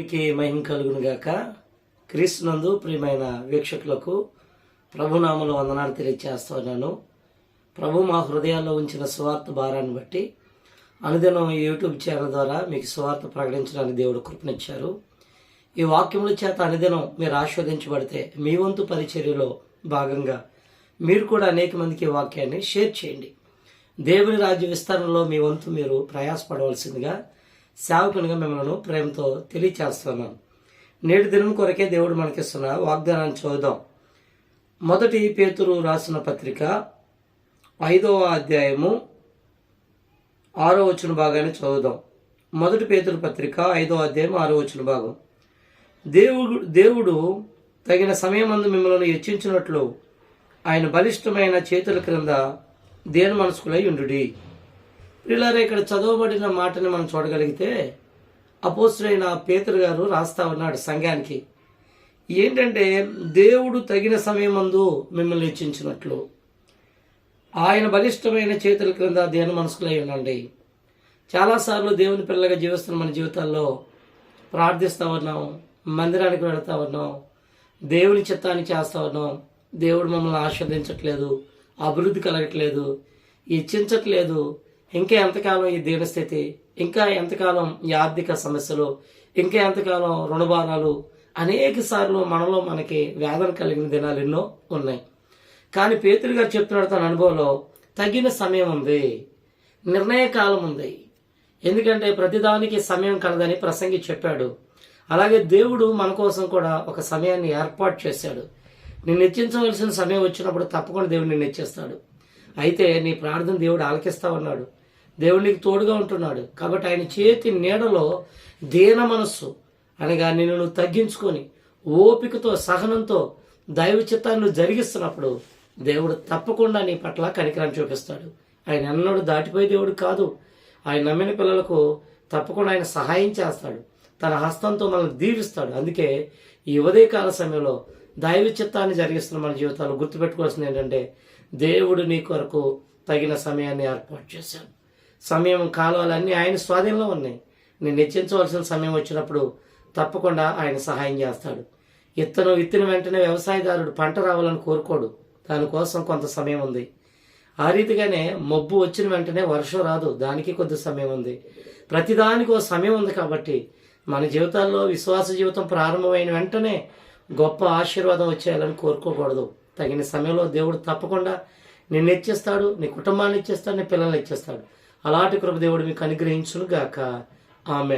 దేవునికి మహిమ కలుగును గాక క్రీస్తునందు ప్రియమైన వీక్షకులకు ప్రభునామలు వందనాలు తెలియజేస్తున్నాను ప్రభు మా హృదయాల్లో ఉంచిన స్వార్థ భారాన్ని బట్టి అనుదినం యూట్యూబ్ ఛానల్ ద్వారా మీకు స్వార్థ ప్రకటించడానికి దేవుడు కృపనిచ్చారు. ఈ వాక్యముల చేత అనుదినం మీరు ఆస్వాదించబడితే మీ వంతు పరిచర్యలో భాగంగా మీరు కూడా అనేక మందికి ఈ వాక్యాన్ని షేర్ చేయండి. దేవుని రాజ్య విస్తరణలో మీ వంతు మీరు ప్రయాసపడవలసిందిగా సేవకునిగా మిమ్మల్ని ప్రేమతో తెలియచేస్తున్నాను నేటి దినం కొరకే దేవుడు మనకిస్తున్న వాగ్దానాన్ని చూద్దాం మొదటి పేతురు రాసిన పత్రిక ఐదవ అధ్యాయము ఆరో వచ్చిన భాగాన్ని చదువుదాం. మొదటి పేతురు పత్రిక ఐదో అధ్యాయం ఆరో వచ్చిన భాగం. దేవుడు దేవుడు తగిన సమయమందు మిమ్మల్ని హెచ్చించినట్లు ఆయన బలిష్టమైన చేతుల క్రింద దేని మనసుకులై ఉండుడి? పిల్లరే ఇక్కడ చదవబడిన మాటని మనం చూడగలిగితే అపోస్తుడైన పేతురు గారు రాస్తా ఉన్నాడు సంఘానికి. ఏంటంటే దేవుడు తగిన సమయమందు మిమ్మల్ని హెచ్చించినట్లు. ఆయన బలిష్టమైన చేతుల క్రింద దేని మనసుకులై ఉండండి. చాలాసార్లు దేవుని పిల్లగా జీవిస్తున్న మన జీవితాల్లో ప్రార్థిస్తూ ఉన్నాం మందిరానికి వెళతా ఉన్నాం దేవుని చిత్తాన్ని చేస్తూ ఉన్నాం. దేవుడు మమ్మల్ని ఆస్వాదించట్లేదు అభివృద్ధి కలగట్లేదు ఇచ్చించట్లేదు ఇంకా ఎంతకాలం ఈ దీనస్థితి ఇంకా ఎంతకాలం ఈ ఆర్థిక సమస్యలు? ఇంకా ఎంతకాలం రుణభారాలు అనేక సార్లు మనలో మనకి వేదన కలిగిన దినాలు ఎన్నో ఉన్నాయి. కానీ పేతులు గారు చెప్తున్నాడు తన అనుభవంలో తగిన సమయం ఉంది. నిర్ణయ కాలం ఉంది. ఎందుకంటే ప్రతిదానికి సమయం కలదని ప్రసంగి చెప్పాడు. అలాగే దేవుడు మన కోసం కూడా ఒక సమయాన్ని ఏర్పాటు చేశాడు. నిన్ను హెచ్చించవలసిన సమయం వచ్చినప్పుడు తప్పకుండా దేవుడు నిన్ను హెచ్చిస్తాడు. అయితే నీ ప్రార్థన దేవుడు ఆలకిస్తా ఉన్నాడు దేవునికి తోడుగా ఉంటున్నాడు. కాబట్టి ఆయన చేతి నీడలో దీన మనస్సు అనగా నిన్ను నువ్వు తగ్గించుకొని ఓపికతో సహనంతో దైవ చిత్తాన్ని జరిగిస్తున్నప్పుడు దేవుడు తప్పకుండా నీ పట్ల కనికరం చూపిస్తాడు. ఆయన ఎన్నడూ దాటిపోయే దేవుడు కాదు. ఆయన నమ్మిన పిల్లలకు తప్పకుండా ఆయన సహాయం చేస్తాడు. తన హస్తంతో మనల్ని దీవిస్తాడు. అందుకే ఈ ఉదయకాల సమయంలో దైవ చిత్తాన్ని జరిగిస్తున్న మన జీవితాలు గుర్తుపెట్టుకోవాల్సింది ఏంటంటే దేవుడు నీ కొరకు తగిన సమయాన్ని ఏర్పాటు చేశాడు. సమయం కాలాలన్నీ ఆయన స్వాధీనంలో ఉన్నాయి. నేను హెచ్చించవలసిన సమయం వచ్చినప్పుడు తప్పకుండా ఆయన సహాయం చేస్తాడు. ఇత్తనం విత్తిన వెంటనే వ్యవసాయదారుడు పంట రావాలని కోరుకోడు. దానికోసం కొంత సమయం ఉంది. ఆ రీతిగానే మబ్బు వచ్చిన వెంటనే వర్షం రాదు. దానికి కొద్ది సమయం ఉంది. ప్రతిదానికి ఒక సమయం ఉంది కాబట్టి మన జీవితాల్లో విశ్వాస జీవితం ప్రారంభమైన వెంటనే గొప్ప ఆశీర్వాదం వచ్చేయాలని కోరుకోకూడదు. తగిన సమయంలో దేవుడు తప్పకుండా నిన్ను ఇచ్చేస్తాడు నీ కుటుంబాన్ని ఇచ్చేస్తాడు నీ పిల్లల్ని ఇచ్చేస్తాడు. అలాంటి కృపదేవుడు మీకు అనుగ్రహించునుగాక. ఆమె